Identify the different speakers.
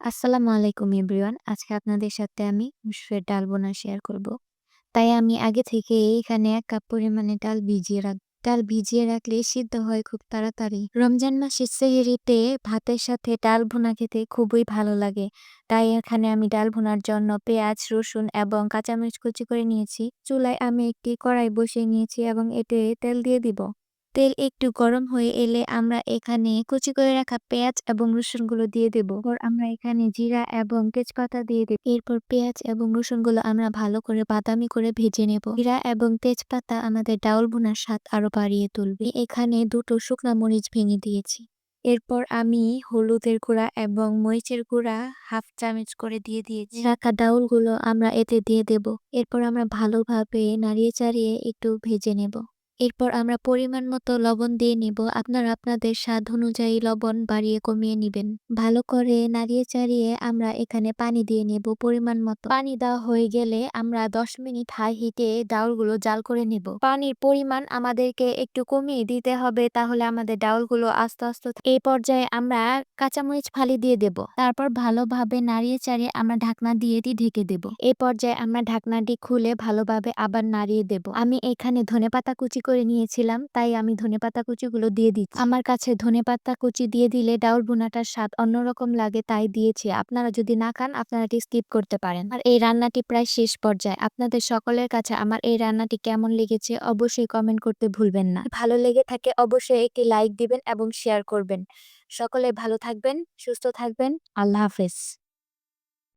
Speaker 1: আসসালামু আলাইকুম এভরিওয়ান। আজকে আপনাদের সাথে আমি মুসুরের ডাল বোনা শেয়ার করব। তাই আমি আগে থেকে এখানে এক কাপ পরিমাণে ডাল ভিজিয়ে রাখ ডাল ভিজিয়ে রাখলে সিদ্ধ হয় খুব তাড়াতাড়ি। রমজান মাসের সেহরিতে ভাতের সাথে ডাল ভুনা খেতে খুবই ভালো লাগে। তাই এখানে আমি ডাল ভুনার জন্য পেঁয়াজ, রসুন এবং কাঁচামরিচ কুচি করে নিয়েছি। চুলায় আমি একটি কড়াই বসিয়ে নিয়েছি এবং এতে তেল দিয়ে দিব। তেল একটু গরম হয়ে এলে আমরা এখানে কুচি করে রাখা পেঁয়াজ এবং রসুনগুলো দিয়ে দেবো আমরা এখানে জিরা এবং তেজপাতা দিয়ে দেব। এরপর পেঁয়াজ এবং রসুনগুলো আমরা ভালো করে বাদামি করে ভেজে নেব। জিরা এবং তেজপাতা আমাদের ডাউল বোনার স্বাদ আরও বাড়িয়ে তুলবে। এখানে দুটো শুকনা মরিচ ভেঙে দিয়েছি। এরপর আমি হলুদের গুঁড়া এবং মরিচের গুঁড়া হাফ চামচ করে দিয়ে দিয়েছি রাখা ডাউলগুলো আমরা এতে দিয়ে দেব এরপর আমরা ভালোভাবে নাড়িয়ে চাড়িয়ে একটু ভেজে নেব এরপর আমরা পরিমাণ মতো লবণ দিয়ে নিব। আপনারা আপনাদের স্বাদ অনুযায়ী লবণ বাড়িয়ে কমিয়ে নেবেন। ভালো করে নাড়িয়ে চাড়িয়ে আমরা এখানে পানি দিয়ে নেব পরিমাণ মতো। পানি দেওয়া হয়ে গেলে আমরা দশ মিনিট হাই হিটে ডাউলগুলো জাল করে নেব। পানির পরিমাণ আমাদেরকে একটু কমিয়ে দিতে হবে, তাহলে আমাদের ডাউলগুলো আস্তে আস্তে এই পর্যায়ে আমরা কাঁচামরিচ ফালি দিয়ে দেব। তারপর ভালোভাবে নাড়িয়ে চাড়িয়ে আমরা ঢাকনা দিয়ে ঢেকে দেব। এই পর্যায়ে আমরা ঢাকনাটি খুলে ভালোভাবে আবার নাড়িয়ে দেব। আমি এখানে ধনেপাতা কুচি করে নিয়েছিলাম, তাই আমি ধনেপাতা কুচিগুলো দিয়ে দিচ্ছি। আমার কাছে ধনেপাতা কুচি দিয়ে দিলে ডাউল বোনাটার স্বাদ অন্যরকম লাগে, তাই দিয়েছি। আপনারা যদি না খান আপনারা এটি স্কিপ করতে পারেন। আর এই রান্নাটি প্রায় শেষ পর্যায়ে। আপনাদের সকলের কাছে আমার এই রান্নাটি কেমন লেগেছে অবশ্যই কমেন্ট করতে ভুলবেন না। ভালো লেগে থাকে অবশ্যই একটি লাইক দিবেন এবং শেয়ার করবেন। সকলে ভালো থাকবেন, সুস্থ থাকবেন। আল্লাহ হাফেজ।